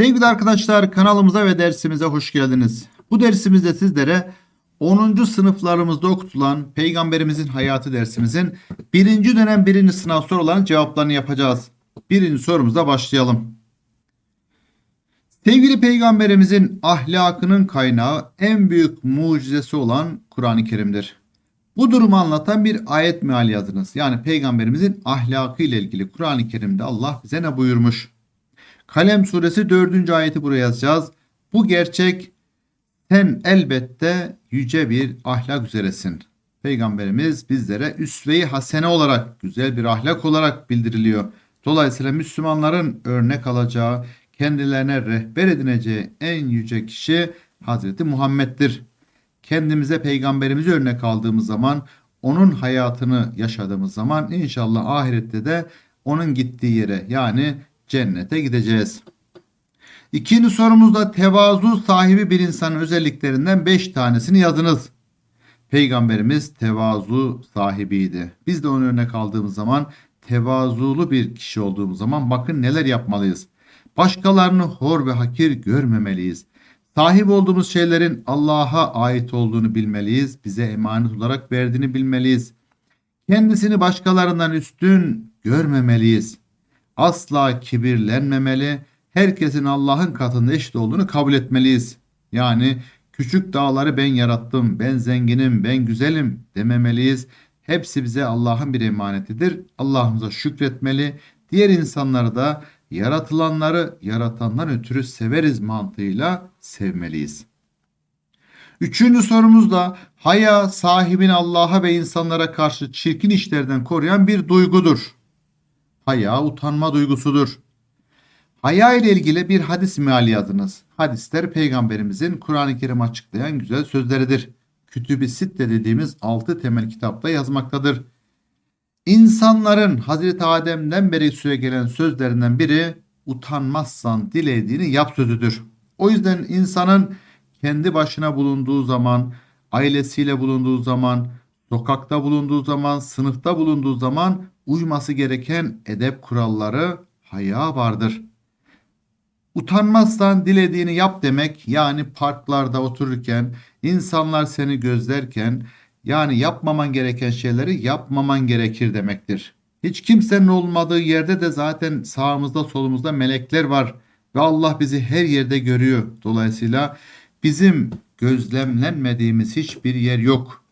Sevgili arkadaşlar kanalımıza ve dersimize hoş geldiniz. Bu dersimizde sizlere 10. sınıflarımızda okutulan Peygamberimizin hayatı dersimizin birinci dönem birinci sınav sorularının cevaplarını yapacağız. Birinci sorumuzda başlayalım. Sevgili Peygamberimizin ahlakının kaynağı en büyük mucizesi olan Kur'an-ı Kerim'dir. Bu durumu anlatan bir ayet meali yazınız. Yani Peygamberimizin ahlakı ile ilgili Kur'an-ı Kerim'de Allah bize ne buyurmuş? Kalem suresi 4. ayeti buraya yazacağız. Bu gerçek sen elbette yüce bir ahlak üzeresin. Peygamberimiz bizlere üsve-i hasene olarak, güzel bir ahlak olarak bildiriliyor. Dolayısıyla Müslümanların örnek alacağı, kendilerine rehber edineceği en yüce kişi Hazreti Muhammed'dir. Kendimize peygamberimizi örnek aldığımız zaman, onun hayatını yaşadığımız zaman inşallah ahirette de onun gittiği yere yani cennete gideceğiz. İkinci sorumuzda tevazu sahibi bir insanın özelliklerinden 5 tanesini yazınız. Peygamberimiz tevazu sahibiydi. Biz de onu örnek aldığımız zaman tevazulu bir kişi olduğumuz zaman bakın neler yapmalıyız. Başkalarını hor ve hakir görmemeliyiz. Sahip olduğumuz şeylerin Allah'a ait olduğunu bilmeliyiz. Bize emanet olarak verdiğini bilmeliyiz. Kendisini başkalarından üstün görmemeliyiz. Asla kibirlenmemeli. Herkesin Allah'ın katında eşit olduğunu kabul etmeliyiz. Yani küçük dağları ben yarattım, ben zenginim, ben güzelim dememeliyiz. Hepsi bize Allah'ın bir emanetidir. Allah'ımıza şükretmeli. Diğer insanları da yaratılanları yaratandan ötürü severiz mantığıyla sevmeliyiz. Üçüncü sorumuz da haya sahibini Allah'a ve insanlara karşı çirkin işlerden koruyan bir duygudur. Haya utanma duygusudur. Haya ile ilgili bir hadis meali yazınız. Hadisler peygamberimizin Kur'an-ı Kerim açıklayan güzel sözleridir. Kütüb-i Sitte dediğimiz altı temel kitapta yazmaktadır. İnsanların Hazreti Adem'den beri süre gelen sözlerinden biri utanmazsan dilediğini yap sözüdür. O yüzden insanın kendi başına bulunduğu zaman, ailesiyle bulunduğu zaman, sokakta bulunduğu zaman, sınıfta bulunduğu zaman uyması gereken edep kuralları haya vardır. Utanmazsan dilediğini yap demek yani parklarda otururken, insanlar seni gözlerken yani yapmaman gereken şeyleri yapmaman gerekir demektir. Hiç kimsenin olmadığı yerde de zaten sağımızda solumuzda melekler var ve Allah bizi her yerde görüyor. Dolayısıyla bizim gözlemlenmediğimiz hiçbir yer yok.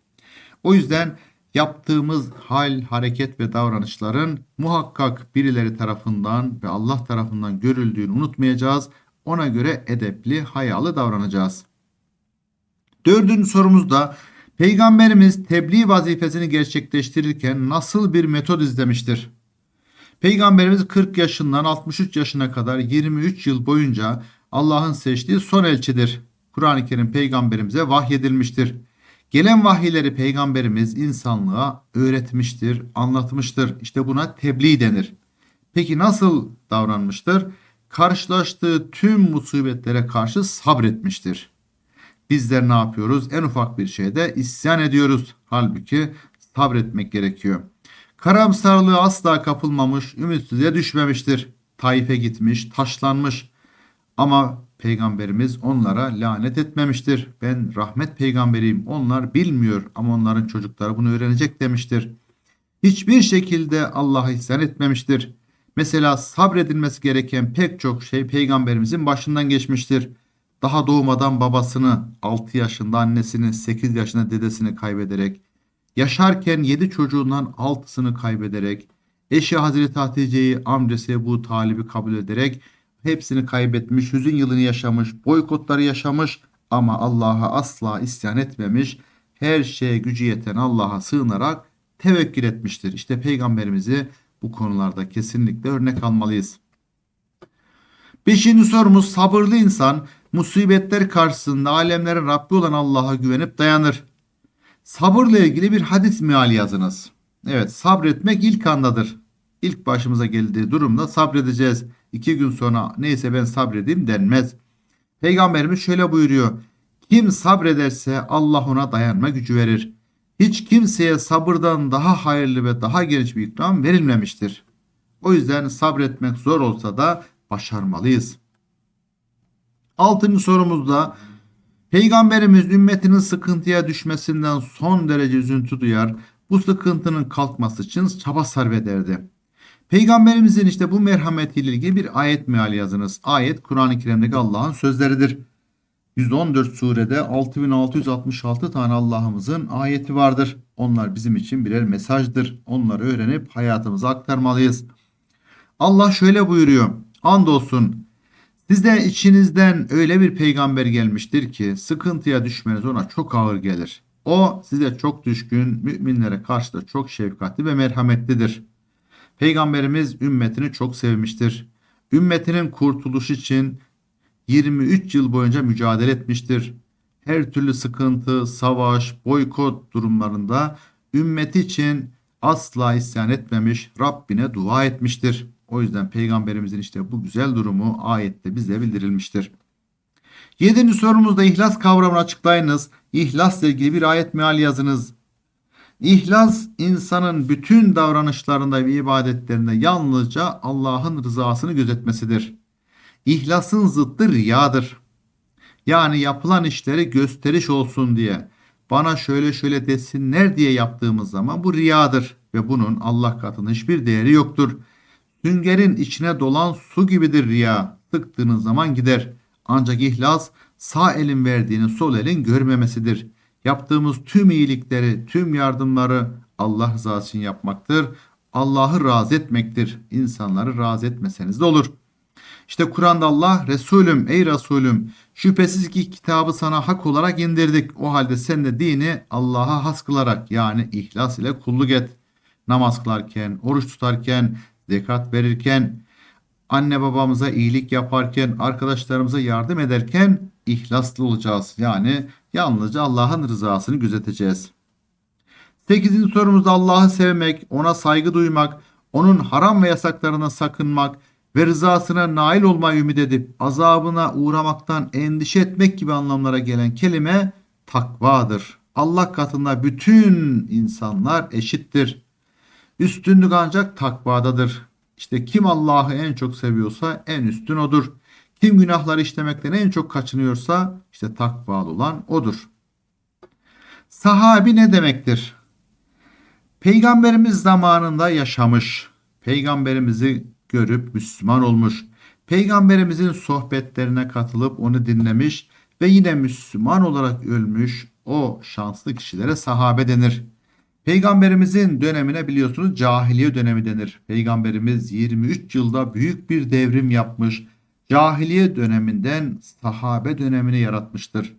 O yüzden yaptığımız hal, hareket ve davranışların muhakkak birileri tarafından ve Allah tarafından görüldüğünü unutmayacağız. Ona göre edepli, hayalı davranacağız. Dördüncü sorumuz da Peygamberimiz tebliğ vazifesini gerçekleştirirken nasıl bir metot izlemiştir? Peygamberimiz 40 yaşından 63 yaşına kadar 23 yıl boyunca Allah'ın seçtiği son elçidir. Kur'an-ı Kerim peygamberimize vahyedilmiştir. Gelen vahiyleri peygamberimiz insanlığa öğretmiştir, anlatmıştır. İşte buna tebliğ denir. Peki nasıl davranmıştır? Karşılaştığı tüm musibetlere karşı sabretmiştir. Bizler ne yapıyoruz? En ufak bir şeyde isyan ediyoruz. Halbuki sabretmek gerekiyor. Karamsarlığı asla kapılmamış, ümitsizliğe düşmemiştir. Taif'e gitmiş, taşlanmış. Ama peygamberimiz onlara lanet etmemiştir. Ben rahmet peygamberiyim. Onlar bilmiyor ama onların çocukları bunu öğrenecek demiştir. Hiçbir şekilde Allah'a isyan etmemiştir. Mesela sabredilmesi gereken pek çok şey peygamberimizin başından geçmiştir. Daha doğmadan babasını, 6 yaşında annesini, 8 yaşında dedesini kaybederek, yaşarken 7 çocuğundan 6'sını kaybederek, eşi Hazreti Hatice'yi amcası Ebu Talib'i kabul ederek hepsini kaybetmiş, hüzün yılını yaşamış, boykotları yaşamış ama Allah'a asla isyan etmemiş. Her şeye gücü yeten Allah'a sığınarak tevekkül etmiştir. İşte peygamberimizi bu konularda kesinlikle örnek almalıyız. Beşinci sorumuz sabırlı insan musibetler karşısında alemlerin Rabbi olan Allah'a güvenip dayanır. Sabırla ilgili bir hadis meali yazınız. Evet sabretmek ilk andadır. İlk başımıza geldiği durumda sabredeceğiz. İki gün sonra neyse ben sabredeyim denmez. Peygamberimiz şöyle buyuruyor. Kim sabrederse Allah ona dayanma gücü verir. Hiç kimseye sabırdan daha hayırlı ve daha geniş bir ikram verilmemiştir. O yüzden sabretmek zor olsa da başarmalıyız. Altıncı sorumuzda Peygamberimiz ümmetinin sıkıntıya düşmesinden son derece üzüntü duyar. Bu sıkıntının kalkması için çaba sarf ederdi. Peygamberimizin işte bu merhametiyle ilgili bir ayet meali yazınız. Ayet Kur'an-ı Kerim'deki Allah'ın sözleridir. 114 surede 6666 tane Allah'ımızın ayeti vardır. Onlar bizim için birer mesajdır. Onları öğrenip hayatımıza aktarmalıyız. Allah şöyle buyuruyor. Andolsun size içinizden öyle bir peygamber gelmiştir ki sıkıntıya düşmeniz ona çok ağır gelir. O size çok düşkün, müminlere karşı da çok şefkatli ve merhametlidir. Peygamberimiz ümmetini çok sevmiştir. Ümmetinin kurtuluş için 23 yıl boyunca mücadele etmiştir. Her türlü sıkıntı, savaş, boykot durumlarında ümmeti için asla isyan etmemiş, Rabbine dua etmiştir. O yüzden peygamberimizin işte bu güzel durumu ayette bize bildirilmiştir. Yedinci sorumuzda ihlas kavramını açıklayınız. İhlasla ilgili bir ayet meali yazınız. İhlas insanın bütün davranışlarında ve ibadetlerinde yalnızca Allah'ın rızasını gözetmesidir. İhlasın zıttı riyadır. Yani yapılan işleri gösteriş olsun diye bana şöyle şöyle desinler diye yaptığımız zaman bu riyadır ve bunun Allah katında hiçbir değeri yoktur. Süngerin içine dolan su gibidir riya. Sıktığınız zaman gider. Ancak ihlas sağ elin verdiğini sol elin görmemesidir. Yaptığımız tüm iyilikleri, tüm yardımları Allah rızası için yapmaktır. Allah'ı razı etmektir. İnsanları razı etmeseniz de olur. İşte Kur'an'da Allah Resulüm ey Resulüm şüphesiz ki kitabı sana hak olarak indirdik. O halde sen de dini Allah'a has kılarak yani ihlas ile kulluk et. Namaz kılarken, oruç tutarken, zekat verirken, anne babamıza iyilik yaparken, arkadaşlarımıza yardım ederken ihlaslı olacağız. Yani yalnızca Allah'ın rızasını gözeteceğiz. 8. sorumuzda Allah'ı sevmek, ona saygı duymak, onun haram ve yasaklarına sakınmak ve rızasına nail olmayı ümit edip azabına uğramaktan endişe etmek gibi anlamlara gelen kelime takvadır. Allah katında bütün insanlar eşittir. Üstünlük ancak takvadadır. İşte kim Allah'ı en çok seviyorsa en üstün odur. Kim günahları işlemekten en çok kaçınıyorsa işte takvalı olan odur. Sahabi ne demektir? Peygamberimiz zamanında yaşamış, peygamberimizi görüp Müslüman olmuş, peygamberimizin sohbetlerine katılıp onu dinlemiş ve yine Müslüman olarak ölmüş o şanslı kişilere sahabe denir. Peygamberimizin dönemine biliyorsunuz cahiliye dönemi denir. Peygamberimiz 23 yılda büyük bir devrim yapmış. Cahiliye döneminden sahabe dönemini yaratmıştır.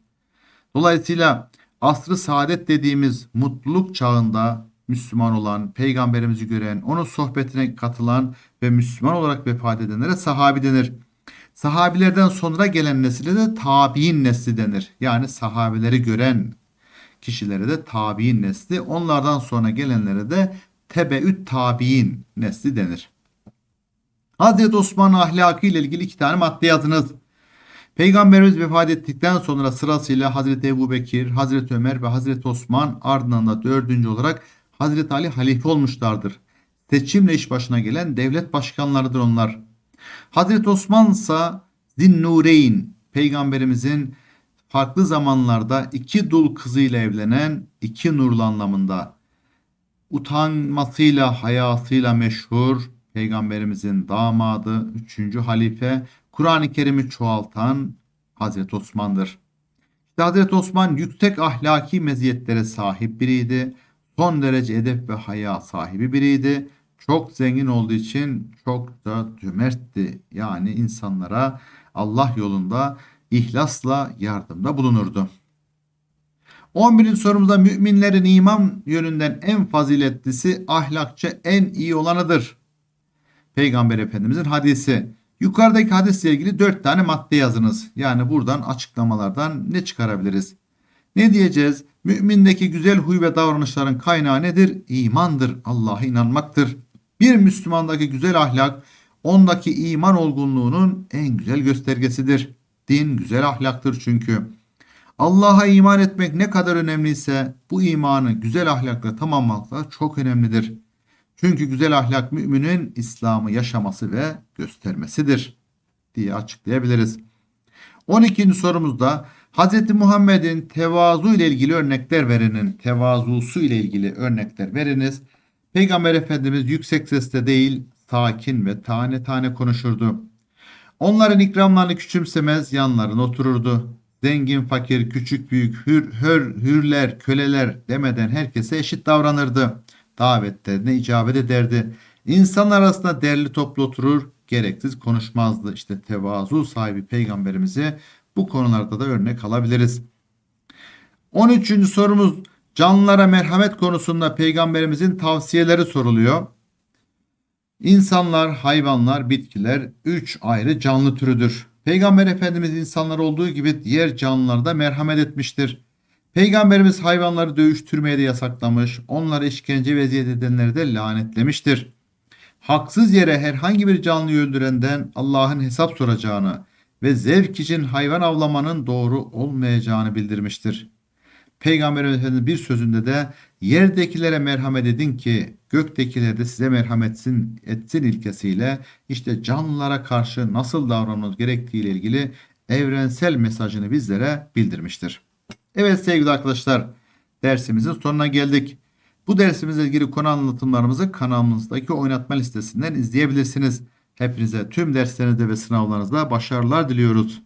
Dolayısıyla asrı saadet dediğimiz mutluluk çağında Müslüman olan, peygamberimizi gören, onun sohbetine katılan ve Müslüman olarak vefat edenlere sahabi denir. Sahabilerden sonra gelen nesile de tabi'in nesli denir. Yani sahabeleri gören kişilere de tabi'in nesli, onlardan sonra gelenlere de tebeüt tabi'in nesli denir. Hazreti Osman ahlakı ile ilgili iki tane madde yazınız. Peygamberimiz vefat ettikten sonra sırasıyla Hazreti Ebu Bekir, Hazreti Ömer ve Hazreti Osman ardından da dördüncü olarak Hazreti Ali halife olmuşlardır. Seçimle iş başına gelen devlet başkanlarıdır onlar. Hazreti Osman ise Zinnureyn, peygamberimizin farklı zamanlarda iki dul kızıyla evlenen iki nurlu anlamında utanmasıyla hayasıyla meşhur peygamberimizin damadı, üçüncü halife, Kur'an-ı Kerim'i çoğaltan Hazreti Osman'dır. İşte Hazreti Osman yüksek ahlaki meziyetlere sahip biriydi. Son derece edep ve haya sahibi biriydi. Çok zengin olduğu için çok da cömertti. Yani insanlara Allah yolunda ihlasla yardımda bulunurdu. 11. sorumuzda müminlerin iman yönünden en faziletlisi ahlakça en iyi olanıdır. Peygamber Efendimizin hadisi. Yukarıdaki hadisle ilgili 4 tane madde yazınız. Yani buradan açıklamalardan ne çıkarabiliriz? Ne diyeceğiz? Mümindeki güzel huy ve davranışların kaynağı nedir? İmandır. Allah'a inanmaktır. Bir Müslümandaki güzel ahlak ondaki iman olgunluğunun en güzel göstergesidir. Din güzel ahlaktır çünkü. Allah'a iman etmek ne kadar önemliyse bu imanı güzel ahlakla tamamlamak da çok önemlidir. Çünkü güzel ahlak müminin İslam'ı yaşaması ve göstermesidir diye açıklayabiliriz. 12. sorumuzda Hz. Muhammed'in tevazu ile ilgili örnekler verinin tevazusu ile ilgili örnekler veriniz. Peygamber Efendimiz yüksek sesle değil sakin ve tane tane konuşurdu. Onların ikramlarını küçümsemez yanlarına otururdu. Zengin, fakir, küçük, büyük, hür, hür, hürler, köleler demeden herkese eşit davranırdı. Davetlerine icabet ederdi. İnsanlar arasında derli toplu oturur, gereksiz konuşmazdı. İşte tevazu sahibi peygamberimizi bu konularda da örnek alabiliriz. 13. sorumuz canlılara merhamet konusunda peygamberimizin tavsiyeleri soruluyor. İnsanlar, hayvanlar, bitkiler üç ayrı canlı türüdür. Peygamber Efendimiz insanlar olduğu gibi diğer canlılara da merhamet etmiştir. Peygamberimiz hayvanları dövüştürmeye de yasaklamış, onları işkence ve eziyet edenleri de lanetlemiştir. Haksız yere herhangi bir canlıyı öldürenden Allah'ın hesap soracağını ve zevk için hayvan avlamanın doğru olmayacağını bildirmiştir. Peygamber Efendimiz bir sözünde de yerdekilere merhamet edin ki göktekiler de size merhamet etsin, etsin ilkesiyle işte canlılara karşı nasıl davranmamız gerektiği ile ilgili evrensel mesajını bizlere bildirmiştir. Evet sevgili arkadaşlar dersimizin sonuna geldik. Bu dersimizle ilgili konu anlatımlarımızı kanalımızdaki oynatma listesinden izleyebilirsiniz. Hepinize tüm derslerinizde ve sınavlarınızda başarılar diliyoruz.